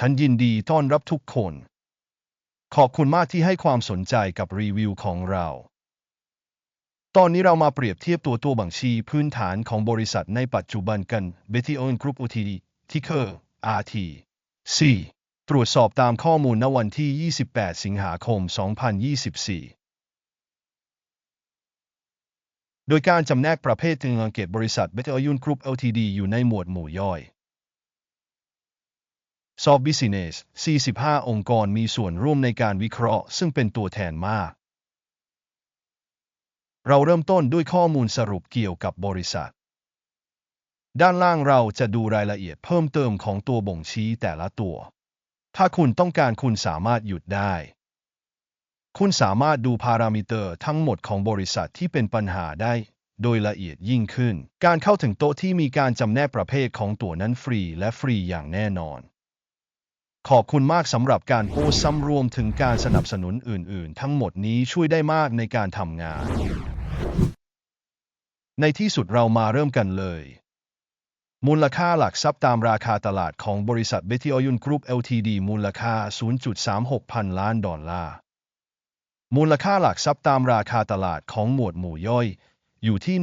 ฉันยินดีต้อนรับทุกคน ขอบคุณมากที่ให้ความสนใจกับรีวิวของเรา ตอนนี้เรามาเปรียบเทียบตัวตัวบัญชีพื้นฐานของบริษัทในปัจจุบันกัน b e t y o n Group Ltd ที่เคอร์ RT C ตรวจสอบตามข้อมูลณวันที่ 28 สิงหาคม 2024โดยการจำแนกประเภทเงินเก็บบริษัท b e t y o n Group Ltd อยู่ในหมวดหมู่ย่อย s o f Business 45 องค์กรมีส่วนร่วมในการวิเคราะห์ ซึ่งเป็นตัวแทนมาก เราเริ่มต้นด้วยข้อมูลสรุปเกี่ยวกับบริษัท ด้านล่างเราจะดูรายละเอียดเพิ่มเติมของตัวบ่งชี้แต่ละตัว ถ้าคุณต้องการคุณสามารถหยุดได้ คุณสามารถดูพารามิเตอร์ทั้งหมดของบริษัทที่เป็นปัญหาได้โดยละเอียดยิ่งขึ้น การเข้าถึงโต๊ะที่มีการจำแนกประเภทของตัวนั้นฟรีและฟรีอย่างแน่นอน ขอบคุณมากสำหรับการโพสซ้ำรวมถึงการสนับสนุนอื่น ๆ ทั้งหมดนี้ช่วยได้มากในการทำงาน ในที่สุดเรามาเริ่มกันเลย มูลค่าหลักทรัพย์ตามราคาตลาดของบริษัทเบติออยุนกรุ๊ป Ltd มูลค่า 0.36 พันล้านดอลลาร์ มูลค่าหลักทรัพย์ตามราคาตลาดของหมวดหมู่ย่อย อยู่ที่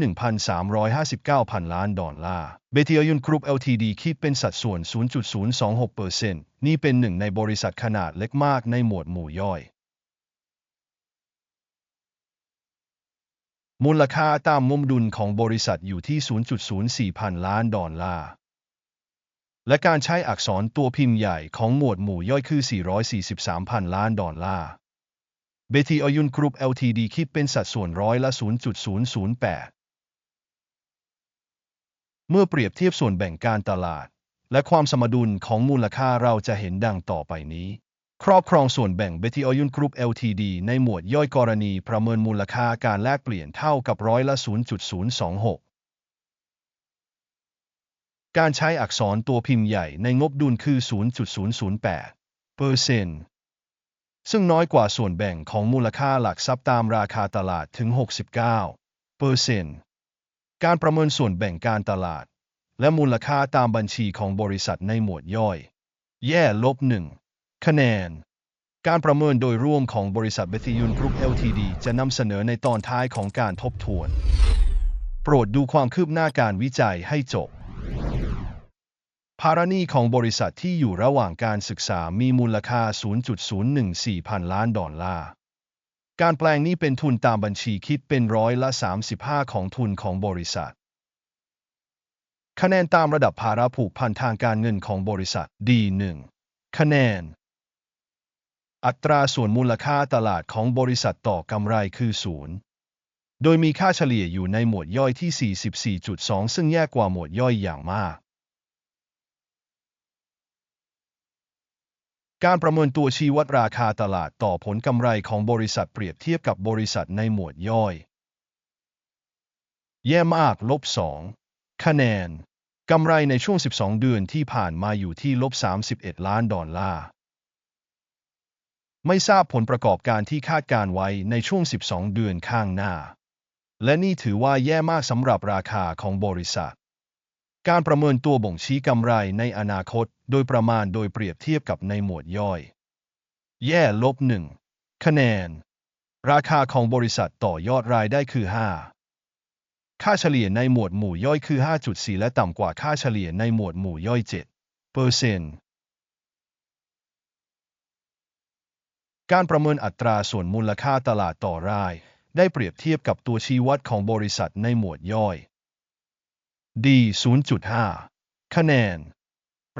1,359 พันล้านดอลลาร์ เบติอยุนกรุ๊ป Ltd คิดเป็นสัดส่วน 0.026%นี่เป็นหนึ่งในบริษัทขนาดเล็กมากในหมวดหมู่ย่อย มูลค่าตามมุมดุลของบริษัทอยู่ที่ 0.04 พันล้านดอลลาร์ และการใช้อักษรตัวพิมพ์ใหญ่ของหมวดหมู่ย่อยคือ 443 พันล้านดอลลาร์ เบทีออยุนกรุ๊ป Ltd คิดเป็นสัดส่วนร้อยละ 0.008 เมื่อเปรียบเทียบส่วนแบ่งการตลาด และความสมดุลของมูลค่าเราจะเห็นดังต่อไปนี้ ครอบครองส่วนแบ่งเบติอยุนกรุ๊ป Ltd ในหมวดย่อยกรณีประเมินมูลค่าการแลกเปลี่ยนเท่ากับร้อยละ 0.026 การใช้อักษรตัวพิมพ์ใหญ่ในงบดุลคือ 0.008เปอร์เซ็นต์ ซึ่งน้อยกว่าส่วนแบ่งของมูลค่าหลักทรัพย์ตามราคาตลาดถึง 69เปอร์เซ็นต์การประเมินส่วนแบ่งการตลาด และมูลค่าตามบัญชีของบริษัทในหมวดย่อย แย่ลบหนึ่งคะแนน การประเมินโดยร่วมของบริษัทเบติยุนกรุ๊ป Ltd จะนำเสนอในตอนท้ายของการทบทวน โปรดดูความคืบหน้าการวิจัยให้จบ ภาระหนี้ของบริษัทที่อยู่ระหว่างการศึกษามีมูลค่า 0.014 พันล้านดอลลาร์ การแปลงนี้เป็นทุนตามบัญชีคิดเป็นร้อยละ 35 ของทุนของบริษัท คะแนนตามระดับภาระผูกพันทางการเงินของบริษัท D1 คะแนน อัตราส่วนมูลค่าตลาดของบริษัทต่อกำไรคือศูนย์โดยมีค่าเฉลี่ยอยู่ในหมวดย่อยที่ 44.2 ซึ่งแย่กว่าหมวดย่อยอย่างมาก การประเมินตัวชี้วัดราคาตลาดต่อผลกำไรของบริษัทเปรียบเทียบกับบริษัทในหมวดย่อย แย่มากลบ 2 คะแนน กำไรในช่วง 12 เดือนที่ผ่านมาอยู่ที่ลบ 31 ล้านดอลลาร์ ไม่ทราบผลประกอบการที่คาดการไว้ในช่วง 12 เดือนข้างหน้า และนี่ถือว่าแย่มากสำหรับราคาของบริษัท การประเมินตัวบ่งชี้กำไรในอนาคต โดยประมาณโดยเปรียบเทียบกับในหมวดย่อย แย่ลบหนึ่งคะแนน ราคาของบริษัทต่อยอดรายได้คือ 5 ค่าเฉลี่ยในหมวดหมู่ย่อยคือ 5.4 และต่ำกว่าค่าเฉลี่ยในหมวดหมู่ย่อย7เปอร์เซ็นต์การประเมินอัตราส่วนมูลค่าตลาดต่อราย ได้เปรียบเทียบกับตัวชี้วัดของบริษัทในหมวดย่อย D 0.5 คะแนน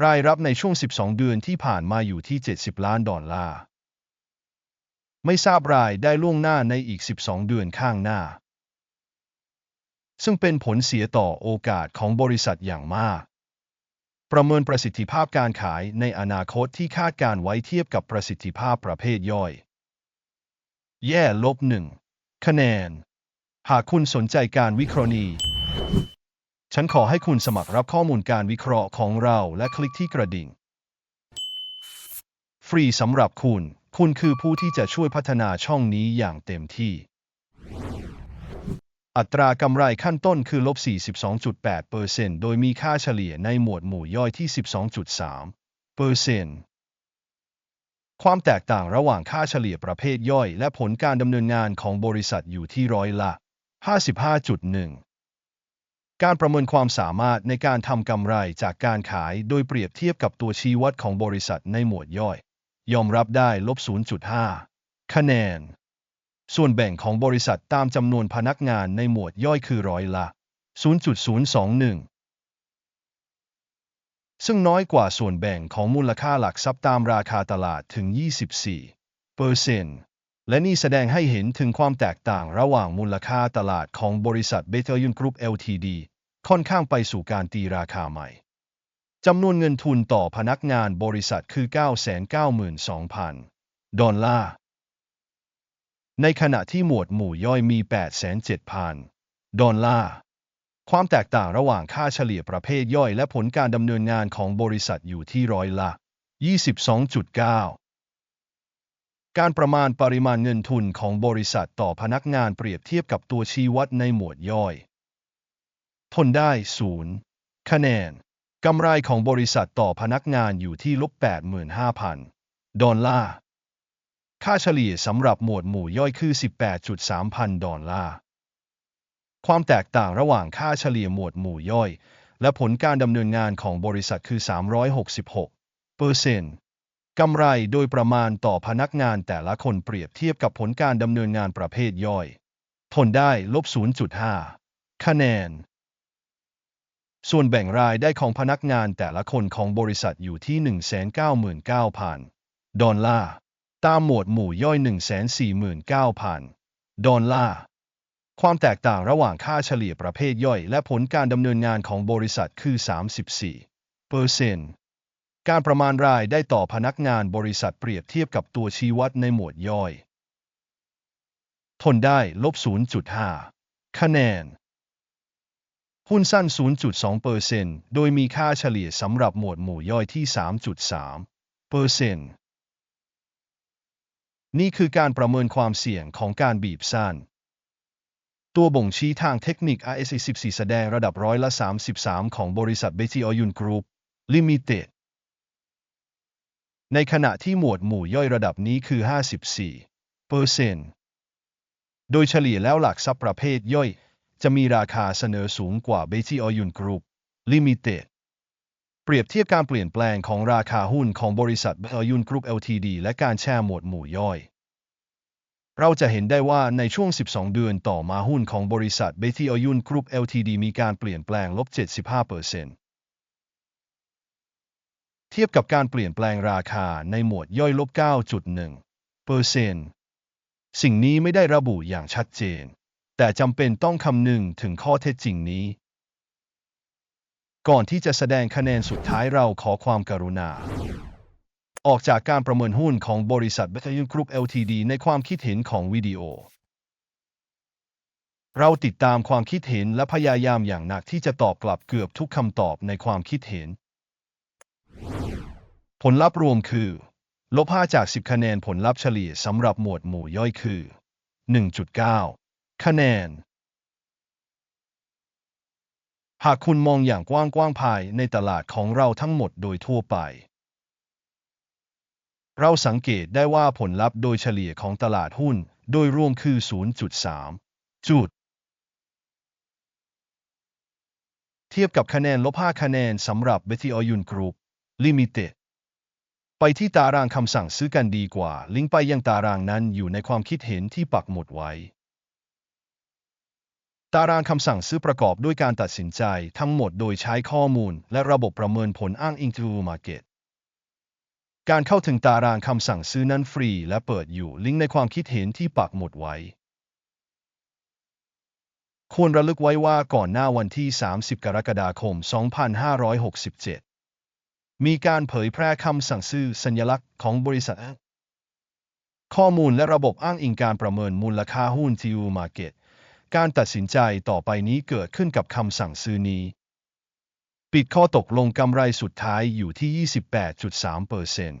รายรับในช่วง 12 เดือนที่ผ่านมาอยู่ที่ 70 ล้านดอลลาร์ ไม่ทราบรายได้ล่วงหน้าในอีก 12 เดือนข้างหน้า ซึ่งเป็นผลเสียต่อโอกาสของบริษัทอย่างมาก ประเมินประสิทธิภาพการขายในอนาคตที่คาดการไว้เทียบกับประสิทธิภาพประเภทย่อย แย่ลบหนึ่งคะแนน หากคุณสนใจการวิเคราะห์นี้ ฉันขอให้คุณสมัครรับข้อมูลการวิเคราะห์ของเราและคลิกที่กระดิ่ง ฟรีสำหรับคุณ คุณคือผู้ที่จะช่วยพัฒนาช่องนี้อย่างเต็มที่ อัตรากำไรขั้นต้นคือลบ 42.8%โดยมีค่าเฉลี่ยในหมวดหมู่ย่อยที่ 12.3%เปอร์เซ็นต์ความแตกต่างระหว่างค่าเฉลี่ยประเภทย่อย และผลการดำเนินงานของบริษัทอยู่ที่ร้อยละ 55.1 การประเมินความสามารถในการทำกำไรจากการขายโดยเปรียบเทียบกับตัวชี้วัดของบริษัทในหมวดย่อย ยอมรับได้ลบ 0.5 คะแนน ส่วนแบ่งของบริษัทตามจำนวนพนักงานในหมวดย่อยคือร้อยละ 0.021 ซึ่งน้อยกว่าส่วนแบ่งของมูลค่าหลักทรัพย์ตามราคาตลาดถึง 24เปอร์เซ็นต์ และนี่แสดงให้เห็นถึงความแตกต่างระหว่างมูลค่าตลาดของบริษัทเบเทลยุนกรุ๊ป LTD ค่อนข้างไปสู่การตีราคาใหม่ จำนวนเงินทุนต่อพนักงานบริษัทคือ 992,000 ดอลลาร์ ในขณะที่หมวดหมู่ย่อยมี 807,000 ดอลลาร์ ความแตกต่างระหว่างค่าเฉลี่ยประเภทย่อยและผลการดำเนินงานของบริษัทอยู่ที่ร้อยละ22.9 การประมาณปริมาณเงินทุนของบริษัทต่อพนักงานเปรียบเทียบกับตัวชี้วัดในหมวดย่อยทนได้ศูนย์คะแนน กำไรของบริษัทต่อพนักงานอยู่ที่ลบ85,000 ดอลลาร์ ค่าเฉลี่ยสำหรับหมวดหมู่ย่อยคือ 18.3 พันดอลลาร์ ความแตกต่างระหว่างค่าเฉลี่ยหมวดหมู่ย่อย และผลการดำเนินงานของบริษัทคือ 366เปอร์เซ็นต์ กำไรโดยประมาณต่อพนักงานแต่ละคนเปรียบเทียบกับผลการดำเนินงานประเภทย่อยทนได้ลบ 0.5 คะแนน ส่วนแบ่งรายได้ของพนักงานแต่ละคนของบริษัทอยู่ที่ 199,000 ดอลลาร์ ตามหมวดหมู่ย่อย 149,000 ดอลลาร์ ความแตกต่างระหว่างค่าเฉลี่ยประเภทย่อย และผลการดำเนินงานของบริษัทคือ 34เปอร์เซ็นต์ การประมาณรายได้ต่อพนักงานบริษัทเปรียบเทียบกับตัวชี้วัดในหมวดย่อย ทนได้ลบ 0.5 คะแนน หุ้นสั้น 0.2เปอร์เซ็นต์โดยมีค่าเฉลี่ยสำหรับหมวดหมู่ย่อยที่ 3.3เปอร์เซ็นต์นี่คือการประเมินความเสี่ยงของการบีบสั้น ตัวบ่งชี้ทางเทคนิค RSI 14 แสดงระดับร้อยละ 33 ของบริษัทเบจิออยุนกรุ๊ปลิมิเต็ด ในขณะที่หมวดหมู่ย่อยระดับนี้คือ 54เปอร์เซนต์โดยเฉลี่ยแล้วหลักทรัพย์ประเภทย่อย จะมีราคาเสนอสูงกว่าเบจิออยุนกรุ๊ปลิมิเต็ดเปรียบเทียบการเปลี่ยนแปลงของราคาหุ้นของบริษัทเบจิออยุนกรุ๊ป LTD และการแช่หมวดหมู่ย่อย เราจะเห็นได้ว่าในช่วง 12 เดือนต่อมาหุ้นของบริษัทเบทีอยุนกรุ๊ป LTD มีการเปลี่ยนแปลงลบ75%เทียบกับการเปลี่ยนแปลงราคาในหมวดย่อยลบ 9.1เปอร์เซ็นต์สิ่งนี้ไม่ได้ระบุอย่างชัดเจน แต่จำเป็นต้องคำนึงถึงข้อเท็จจริงนี้ ก่อนที่จะแสดงคะแนนสุดท้ายเราขอความกรุณา ออกจากการประเมินหุ้นของบริษัทเบทยุนกรุ๊ป LTD ในความคิดเห็นของวิดีโอ เราติดตามความคิดเห็นและพยายามอย่างหนักที่จะตอบกลับเกือบทุกคำตอบในความคิดเห็น ผลลัพธ์รวมคือ ลบ 5 จาก 10 คะแนนผลลัพธ์เฉลี่ยสำหรับหมวดหมู่ย่อยคือ 1.9 คะแนน หากคุณมองอย่างกว้างๆภายในตลาดของเราทั้งหมดโดยทั่วไป เราสังเกตได้ว่าผลลัพธ์โดยเฉลี่ยของตลาดหุ้นโดยรวมคือ 0.3 จุด เทียบกับคะแนนลบ 5 คะแนนสำหรับ b e t i o y u n Group Limited ไปที่ตารางคำสั่งซื้อกันดีกว่า ลิงก์ไปยังตารางนั้นอยู่ในความคิดเห็นที่ปักหมุดไว้ ตารางคำสั่งซื้อประกอบด้วยการตัดสินใจทั้งหมดโดยใช้ข้อมูล และระบบประเมินผลอ้างอิง to market การเข้าถึงตารางคำสั่งซื้อนั้นฟรีและเปิดอยู่ลิงก์ในความคิดเห็นที่ปักหมุดไว้ ควรระลึกไว้ว่าก่อนหน้าวันที่ 30 กรกฎาคม 2567 มีการเผยแพร่คำสั่งซื้อสัญลักษณ์ของบริษัท ข้อมูลและระบบอ้างอิงการประเมินมูลค่าหุ้น TU Market การตัดสินใจต่อไปนี้เกิดขึ้นกับคำสั่งซื้อนี้ ปิดข้อตกลงกำไรสุดท้ายอยู่ที่ 28.3เปอร์เซ็นต์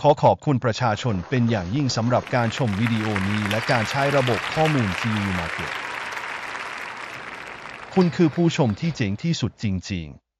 ขอขอบคุณประชาชนเป็นอย่างยิ่งสำหรับการชมวิดีโอนี้และการใช้ระบบข้อมูล TU Market คุณคือผู้ชมที่เจ๋งที่สุดจริง ๆ